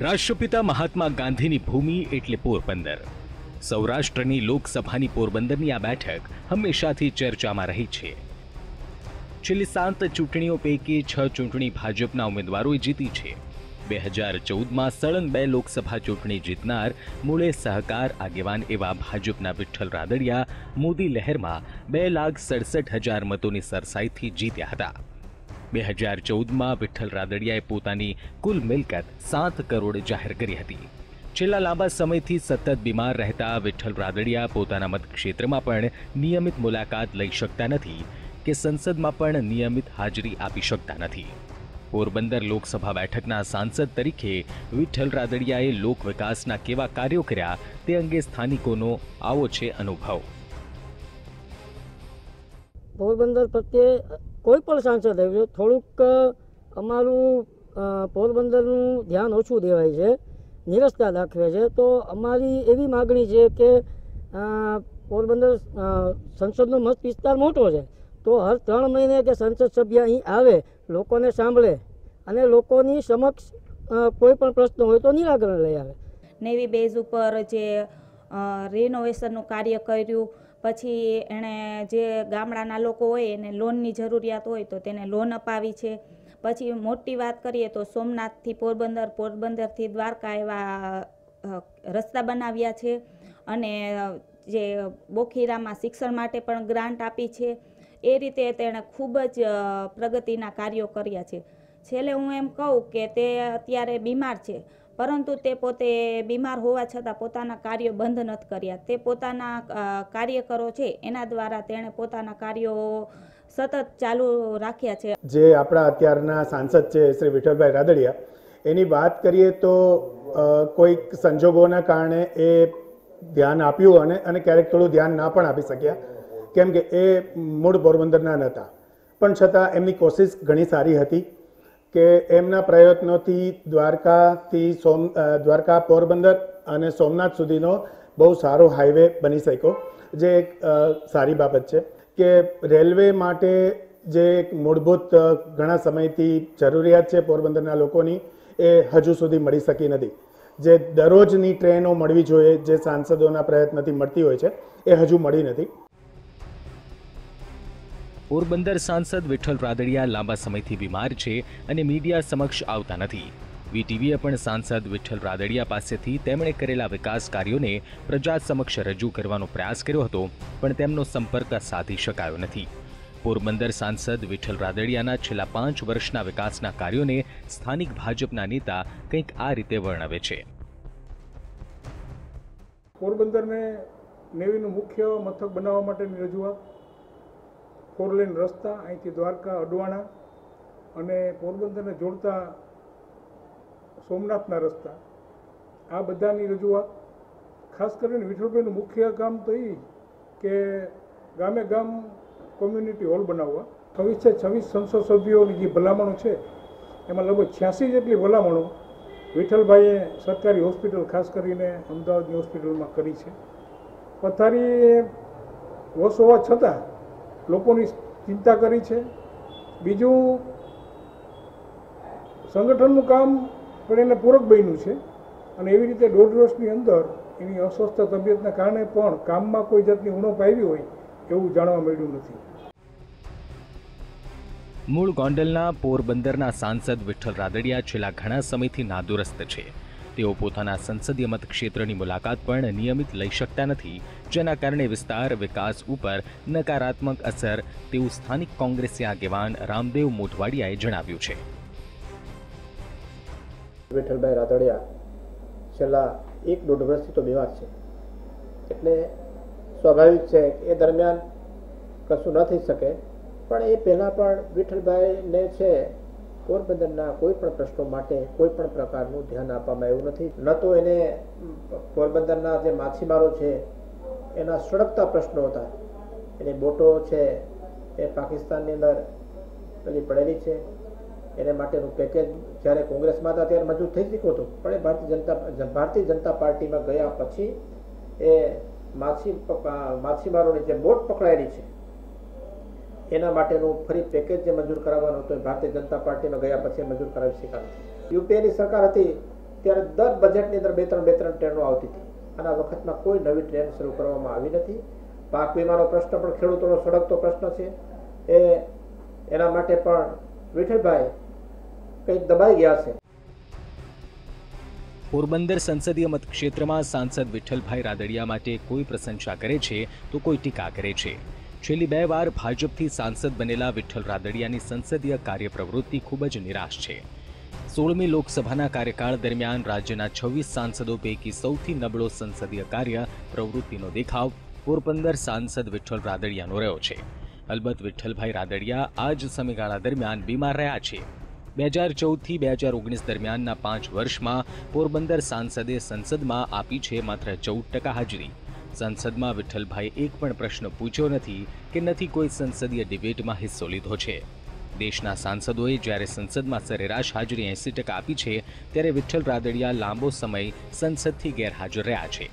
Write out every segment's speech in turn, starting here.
રાષ્ટ્રપિતા મહાત્મા ગાંધીની ભૂમિ એટલે પોરબંદર. સૌરાષ્ટ્રની લોકસભાની પોરબંદરની આ બેઠક હંમેશાથી ચર્ચામાં રહી છે. છેલ્લી સાત ચૂંટણીઓ પૈકી છ ચૂંટણી ભાજપના ઉમેદવારોએ જીતી છે. બે હજાર ચૌદમાં સળંગ બે લોકસભા ચૂંટણી જીતનાર મૂળે સહકાર આગેવાન એવા ભાજપના વિઠ્ઠલ રાદડિયા મોદી લહેરમાં બે લાખ સડસઠ હજાર મતોની સરસાઈથી જીત્યા હતા. બે હજાર ચૌદમાં વિઠ્ઠલ રાદડિયાએ પોતાની કુલ મિલકત સાત કરોડ જાહેર કરી હતી. છેલ્લા લાંબા સમયથી સતત બીમાર રહેતા વિઠ્ઠલ રાદડિયા પોતાના મતક્ષેત્રમાં પણ નિયમિત મુલાકાત લઈ શકતા નથી કે સંસદમાં પણ નિયમિત હાજરી આપી શકતા નથી. પોરબંદર લોકસભા બેઠકના સાંસદ તરીકે વિઠ્ઠલ રાદડિયાએ લોક વિકાસના કેવા કાર્યો કર્યા તે અંગે સ્થાનિકોનો આવો છે અનુભવ. પોરબંદર પ્રત્યે કોઈ પણ સાંસદ આવ્યું થોડુંક અમારું પોરબંદરનું ધ્યાન ઓછું દેવાય છે, નિરસતા દાખવે છે, તો અમારી એવી માગણી છે કે પોરબંદર સંસદનો મસ્ત વિસ્તાર મોટો છે, તો હર ત્રણ મહિને કે સંસદ સભ્ય અહીં આવે, લોકોને સાંભળે અને લોકોની સમક્ષ કોઈ પણ પ્રશ્ન હોય તો નિરાકરણ લઈ આવે. નેવી બેઝ ઉપર જે રિનોવેશનનું કાર્ય કર્યું પછી એણે જે ગામડાના લોકો હોય એને લોનની જરૂરિયાત હોય તો તેને લોન અપાવી છે. પછી મોટી વાત કરીએ તો સોમનાથથી પોરબંદર, પોરબંદરથી દ્વારકા એવા રસ્તા બનાવ્યા છે અને જે બોખીરામાં શિક્ષણ માટે પણ ગ્રાન્ટ આપી છે. એ રીતે તેણે ખૂબ જ પ્રગતિના કાર્યો કર્યા છે. છેલ્લે હું એમ કહું કે તે અત્યારે બીમાર છે. પરંતુ તે પોતે બીમાર હોવા છતાં પોતાના કાર્યો બંધ નથી કર્યા. તે પોતાના કાર્યકરો છે એના દ્વારા તેણે પોતાના કાર્યો સતત ચાલુ રાખ્યા છે. જે આપણા અત્યારના સાંસદ છે શ્રી વિઠ્ઠલભાઈ રાદડિયા, એની વાત કરીએ તો કોઈક સંજોગોના કારણે એ ધ્યાન આપ્યું અને અને ક્યારેક થોડું ધ્યાન ના પણ આપી શક્યા. કેમ કે એ મૂળ પોરબંદરના નહોતા પણ છતાં એમની કોશિશ ઘણી સારી હતી. કે એમના પ્રયત્નોથી દ્વારકાથી સોમ દ્વારકા પોરબંદર અને સોમનાથ સુધીનો બહુ સારો હાઈવે બની શક્યો. જે એક સારી બાબત છે કે રેલવે માટે જે એક મૂળભૂત ઘણા સમયથી જરૂરિયાત છે પોરબંદરના લોકોની, એ હજુ સુધી મળી શકી નથી. જે દરરોજની ટ્રેનો મળવી જોઈએ, જે સાંસદોના પ્રયત્નથી મળતી હોય છે, એ હજુ મળી નથી. પોરબંદર સાંસદ વિઠ્ઠલ રાદડિયા લાંબા સમયથી બીમાર છે અને મીડિયા સમક્ષ આવતા નથી. વીટીવીએ પણ સાંસદ વિઠ્ઠલ રાદડિયા પાસેથી તેમણે કરેલા વિકાસ કાર્યોને પ્રજા સમક્ષ રજૂ કરવાનો પ્રયાસ કર્યો હતો, પણ તેમનો સંપર્ક સાધી શકાયો નથી. પોરબંદર સાંસદ વિઠ્ઠલ રાદડિયાના છેલ્લા પાંચ વર્ષના વિકાસના કાર્યોને સ્થાનિક ભાજપના નેતા કંઈક આ રીતે વર્ણવે છે. પોરબંદરને નેવીનું મુખ્ય મથક બનાવવા માટેની રજૂઆત ફોર લેન રસ્તા, અહીંથી દ્વારકા, અડવાણા અને પોરબંદરને જોડતા સોમનાથના રસ્તા. આ બધાની રજૂઆત, ખાસ કરીને વિઠ્ઠલભાઈનું મુખ્ય કામ તો એ કે ગામે ગામ કોમ્યુનિટી હોલ બનાવવા. છવ્વીસ છે છવ્વીસ સંસદ સભ્યોની જે ભલામણો છે, એમાં લગભગ છ્યાસી જેટલી ભલામણો વિઠ્ઠલભાઈએ સરકારી હોસ્પિટલ, ખાસ કરીને અમદાવાદની હોસ્પિટલમાં કરી છે. પથારી વસ હોવા છતાં લોકોની ચિંતા કરી છે. બીજું, સંગઠનનું કામ પણ એને પૂરક બન્યું છે અને એવી રીતે દોઢ વર્ષની અંદર એની અસ્વસ્થ તબિયતના કારણે પણ કામમાં કોઈ જાતની ઉણપ આવી હોય એવું જાણવા મળ્યું નથી. મૂળ ગોંડલના પોરબંદરના સાંસદ વિઠ્ઠલ રાદડિયા છેલ્લા ઘણા સમયથી નાદુરસ્ત છે. તેઓ પોતાના સંસદીય મતક્ષેત્રની મુલાકાત પણ નિયમિત લઈ શકતા નથી, જેના કારણે વિસ્તાર વિકાસ ઉપર નકારાત્મક અસર, તેવું સ્થાનિક કોંગ્રેસી આગેવાન રામદેવ મોઢવાડિયાએ જણાવ્યું છે. વિઠ્ઠલભાઈ રાદડિયા, છેલ્લા એક દોઢ વર્ષથી તો બીમાર છે. એટલે સ્વાભાવિક છે એ દરમિયાન કશું ન થઈ શકે, પણ એ પહેલાં પણ વિઠ્ઠલભાઈને છે પોરબંદરના કોઈ પણ પ્રશ્નો માટે કોઈ પણ પ્રકારનું ધ્યાન આપવામાં આવ્યું નથી. ન તો એને પોરબંદરના જે માછીમારો છે, એના સળગતા પ્રશ્નો હતા. એની બોટો છે, એ પાકિસ્તાનની અંદર પેલી પડેલી છે. એને માટેનું પેકેજ જ્યારે કોંગ્રેસમાં હતા ત્યારે મંજૂર થઈ ચૂક્યું હતું. પણ એ ભારતીય જનતા ભારતીય જનતા પાર્ટીમાં ગયા પછી એ માછી માછીમારોની જે બોટ પકડાયેલી છે એના માટેનું ફરી પેકેજ જે મંજૂર કરાવવાનું હતું ભારતીય જનતા પાર્ટીનો ગયા પછી મંજૂર કરાવી શકાય. યુપીએની સરકાર હતી ત્યારે દર બજેટની અંદર બે ત્રણ બે ત્રણ ટ્રેનો આવતી હતી. અને વખતમાં કોઈ નવી ટ્રેન શરૂ કરવામાં આવી નથી. પાક વીમાનો પ્રશ્ન પણ ખેડૂતોનો સળગતો પ્રશ્ન છે. એ એના માટે પણ વિઠ્ઠલભાઈ કંઈક દબાઈ ગયા છે. પોરબંદર સંસદીય મતક્ષેત્રમાં સાંસદ વિઠ્ઠલભાઈ રાદડિયા માટે કોઈ પ્રશંસા કરે છે તો કોઈ ટીકા કરે છે. છેલ્લી બે વાર ભાજપથી સાંસદ બનેલા વિઠ્ઠલ રાદડિયાની સંસદીય કાર્યપ્રવૃત્તિ ખૂબ જ નિરાશ છે. સોળમી લોકસભાના કાર્યકાળ દરમિયાન રાજ્યના છવ્વીસ સાંસદો પૈકી સૌથી નબળો સંસદીય કાર્ય પ્રવૃત્તિનો દેખાવ પોરબંદર સાંસદ વિઠ્ઠલ રાદડિયાનો રહ્યો છે. અલબત્ત વિઠ્ઠલભાઈ રાદડિયા આ જ સમયગાળા દરમિયાન બીમાર રહ્યા છે. બે હજાર ચૌદથી બે હજાર ઓગણીસ દરમિયાનના પાંચ વર્ષમાં પોરબંદર સાંસદે સંસદમાં આપી છે માત્ર ચૌદ ટકા હાજરી. સંસદમાં વિઠ્ઠલભાઈ એક પણ પ્રશ્ન પૂછ્યો નથી કે નથી કોઈ સંસદીય ડિબેટમાં હિસ્સો લીધો છે. દેશના સાંસદોએ જ્યારે સંસદમાં સરેરાશ હાજરી એંસી ટકા આપી છે, ત્યારે વિઠ્ઠલ રાદડિયા લાંબો સમય સંસદથી ગેરહાજર રહ્યા છે.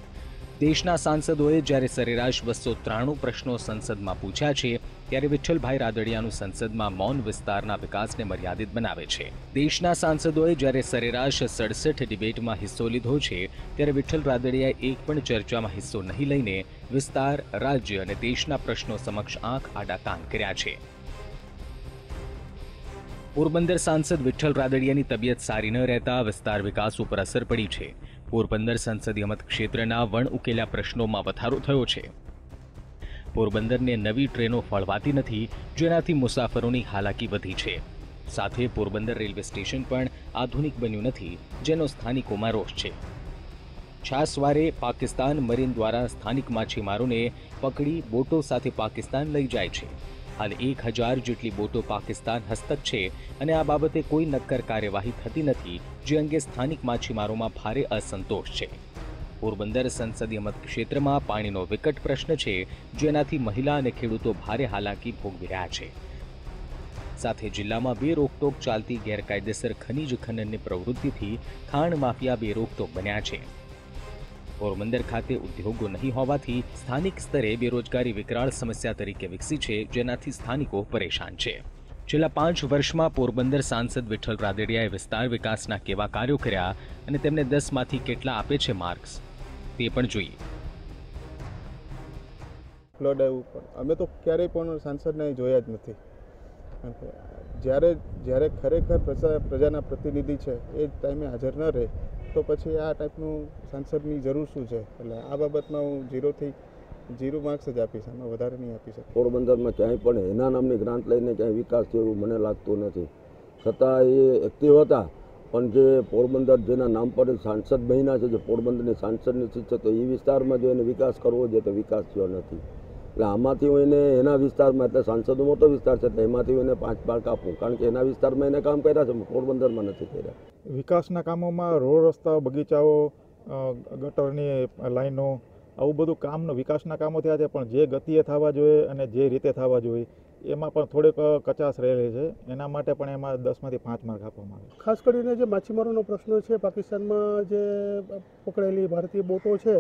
દેશના સાંસદોએ જ્યારે સરેરાશ બસો ત્રાણું પ્રશ્નો સંસદમાં પૂછ્યા છે ત્યારે વિઠ્ઠલભાઈ રાદડિયાનું સંસદમાં મૌન વિસ્તારના વિકાસને મર્યાદિત બનાવે છે. દેશના સાંસદોએ જ્યારે સરેરાશ સડસઠ ડિબેટમાં હિસ્સો લીધો છે, ત્યારે વિઠ્ઠલ રાદડિયાએ એક પણ ચર્ચામાં હિસ્સો નહીં લઈને વિસ્તાર, રાજ્ય અને દેશના પ્રશ્નો સમક્ષ આંખ આડા કાન કર્યા છે. પોરબંદર સાંસદ વિઠ્ઠલ રાદડિયાની તબિયત સારી ન રહેતા વિસ્તાર વિકાસ ઉપર અસર પડી છે. પોરબંદર સંસદીય મતક્ષેત્રના વણ ઉકેલા પ્રશ્નોમાં વધારો થયો છે. પોરબંદરને નવી ટ્રેનો ફળવાતી નથી, જેનાથી મુસાફરોની હાલાકી વધી છે. સાથે પોરબંદર રેલવે સ્ટેશન પણ આધુનિક બન્યું નથી, જેનો સ્થાનિકોમાં રોષ છે. છાસવારે પાકિસ્તાન મરીન દ્વારા સ્થાનિક માછીમારોને પકડી બોટો સાથે પાકિસ્તાન લઈ જાય છે. હાલ એક હજાર જેટલી બોટો પાકિસ્તાન હસ્તક છે અને આ બાબતે કોઈ નક્કર કાર્યવાહી થતી નથી, જે અંગે સ્થાનિક માછીમારોમાં ભારે અસંતોષ છે. પોરબંદર સંસદીય મતક્ષેત્રમાં પાણીનો વિકટ પ્રશ્ન છે, જેનાથી મહિલા અને ખેડૂતો ભારે હાલાકી ભોગવી રહ્યા છે. સાથે જિલ્લામાં બે રોકટોક ચાલતી ગેરકાયદેસર ખનીજ ખનનની પ્રવૃત્તિથી ખાણ માફિયા બે રોકટોક બન્યા છે. પોરબંદર ખાતે ઉદ્યોગો નહીં હોવાથી સ્થાનિક સ્તરે બેરોજગારી વિકરાળ સમસ્યા તરીકે વિકસી છે, જેનાથી સ્થાનિકો પરેશાન છે. છેલ્લા પાંચ વર્ષમાં પોરબંદર સાંસદ વિઠ્ઠલ રાદડિયાએ વિસ્તાર વિકાસના કેવા કાર્યો કર્યા અને તેમને દસમાંથી કેટલા આપે છે માર્ક્સ? તે પણ જોઈએ. ફ્લડ આવ્યું પણ. અમે તો ક્યારેય પણ સાંસદને જોયા જ નથી. જ્યારે જ્યારે ખરેખર પ્રજા પ્રજાના પ્રતિનિધિ છે એ જ ટાઈમે હાજર ન રહે તો પછી આ ટાઈપનું સાંસદની જરૂર શું છે? એટલે આ બાબતમાં હું ઝીરોથી ઝીરો માર્ક્સ જ આપીશ આમાં વધારે નહીં આપી શકું. પોરબંદરમાં ક્યાંય પણ એના નામની ગ્રાન્ટ લઈને ક્યાંય વિકાસ થયો એવું મને લાગતું નથી. છતાં એ એક્ટિવ હતા. પણ જે પોરબંદર જેના નામ પર સાંસદ બન્યા છે, જે પોરબંદરની સાંસદની સીટ છે, તો એ વિસ્તારમાં જો એને વિકાસ કરવો જોઈએ તો વિકાસ થયો નથી. એટલે આમાંથી હું એને એના વિસ્તારમાં, એટલે સાંસદનો મોટો વિસ્તાર છે એટલે એમાંથી હું એને પાંચ માર્ક આપું. કારણ કે એના વિસ્તારમાં એને કામ કર્યા છે પોરબંદરમાં નથી કર્યા. વિકાસના કામોમાં રોડ રસ્તા, બગીચાઓ ગટરની લાઈનો આવું બધું કામનો વિકાસના કામો થયા છે, પણ જે ગતિએ થવા જોઈએ અને જે રીતે થવા જોઈએ, એમાં પણ થોડીક કચાશ રહેલી છે. એના માટે પણ એમાં દસમાંથી પાંચ માર્ક આપવામાં આવે ખાસ કરીને જે માછીમારોનો પ્રશ્ન છે, પાકિસ્તાનમાં જે પકડાયેલી ભારતીય બોટો છે,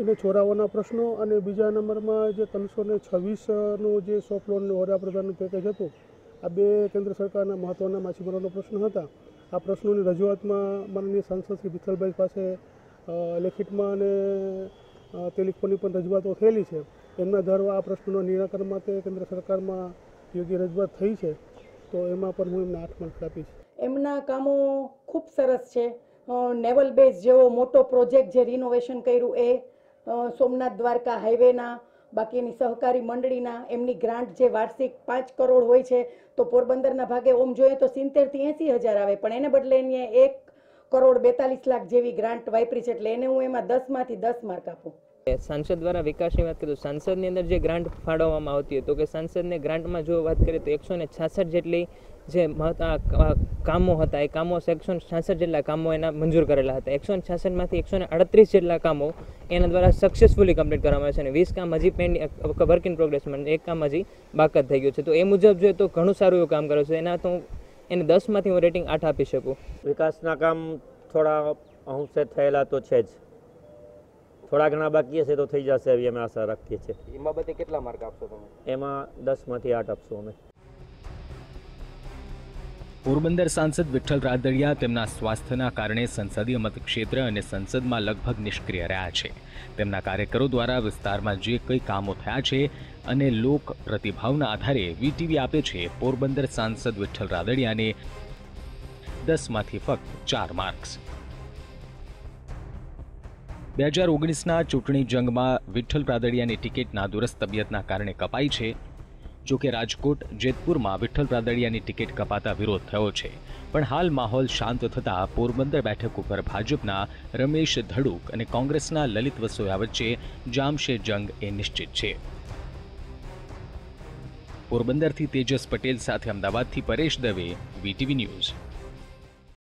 એને છોરાઓના પ્રશ્નો અને બીજા નંબરમાં જે ત્રણસો ને છવ્વીસનું જે સોફ્ટ લોન વડાપ્રધાનનું પેકેજ હતું, આ બે કેન્દ્ર સરકારના મહત્ત્વના માછીમારોનો પ્રશ્ન હતા. આ પ્રશ્નોની રજૂઆતમાં માનનીય સાંસદ શ્રી વિઠ્ઠલભાઈ પાસે લેખિતમાં અને ટેલિફોનની પણ રજૂઆતો થયેલી છે. એમના દ્વારા આ પ્રશ્નનો નિરાકરણ માટે કેન્દ્ર સરકારમાં યોગ્ય રજૂઆત થઈ છે, તો એમાં પણ હું એમને આઠ માર્ક્સ આપીશ. એમના કામો ખૂબ સરસ છે. નેવલ બેઝ જેવો મોટો પ્રોજેક્ટ જે રિનોવેશન કર્યું એ સોમનાથ દ્વારકા હાઈવેના બાકીની સહકારી મંડળીના, એમની ગ્રાન્ટ જે વાર્ષિક પાંચ કરોડ હોય છે, તો પોરબંદરના ભાગે ઓમ જોઈએ તો સિત્તેરથી એંસી હજાર આવે, પણ એને બદલે એને એક કરોડ બેતાલીસ લાખ જેવી ગ્રાન્ટ વાપરી છે એટલે એને હું એમાં દસમાંથી દસ માર્ક આપું. સાંસદ દ્વારા વિકાસની વાત કરીએ તો સાંસદની અંદર જે ગ્રાન્ટ ફાળવવામાં આવતી હોય, તો કે સાંસદને ગ્રાન્ટમાં જો વાત કરીએ તો એકસો ને છાસઠ જેટલી જે કામો હતા, એ કામો એકસો ને છાસઠ જેટલા કામો એના મંજૂર કરેલા હતા. એકસો ને છાસઠમાંથી એકસો ને અડત્રીસ જેટલા કામો એના દ્વારા સક્સેસફુલી કમ્પ્લીટ કરવામાં આવે છે અને વીસ કામ હજી પેન્ડિંગ વર્ક ઇન પ્રોગ્રેસમાં એક કામ હજી બાકાત થઈ ગયું છે. તો એ મુજબ જોઈએ તો ઘણું સારું એવું કામ કર્યું છે. એના તો એને દસમાંથી હું રેટિંગ આઠ આપી શકું. વિકાસના કામ થોડા અંશે થયેલા તો છે જ. થોડા ઘણા બાકી હશે તો થઈ જશે એવી અમે આશા રાખીએ છીએ. એ બાબતે કેટલા માર્ક આપશો તમે? એમાં દસમાંથી આઠ આપશું અમે. પોરબંદર સાંસદ વિઠ્ઠલ રાદડિયા તેમના સ્વાસ્થ્યના કારણે સંસદીય મતક્ષેત્ર અને સંસદમાં લગભગ નિષ્ક્રિય રહ્યા છે. તેમના કાર્યકરો દ્વારા વિસ્તારમાં જે કંઈ કામો થયા છે અને લોક પ્રતિભાવના આધારે વીટીવી આપે છે, પોરબંદર સાંસદ વિઠ્ઠલ રાદડિયાને દસમાંથી ફક્ત ચાર માર્ક્સ. બે હજાર ઓગણીસના ચૂંટણી જંગમાં વિઠ્ઠલ રાદડિયાની ટિકિટ નાદુરસ્ત તબિયતના કારણે કપાઈ છે. જો કે રાજકોટ, જેતપુરમાં વિઠ્ઠલ રાદડિયાની ટિકિટ કપાતા વિરોધ થયો છે. પણ હાલ માહોલ શાંત થતાં પોરબંદર બેઠક ઉપર ભાજપના રમેશ ધડુક અને કોંગ્રેસના લલિત વસોયા વચ્ચે જામશે જંગ એ નિશ્ચિત છે. પોરબંદરથી તેજસ પટેલ સાથે અમદાવાદથી પરેશ દવે વીટીવી ન્યૂઝ.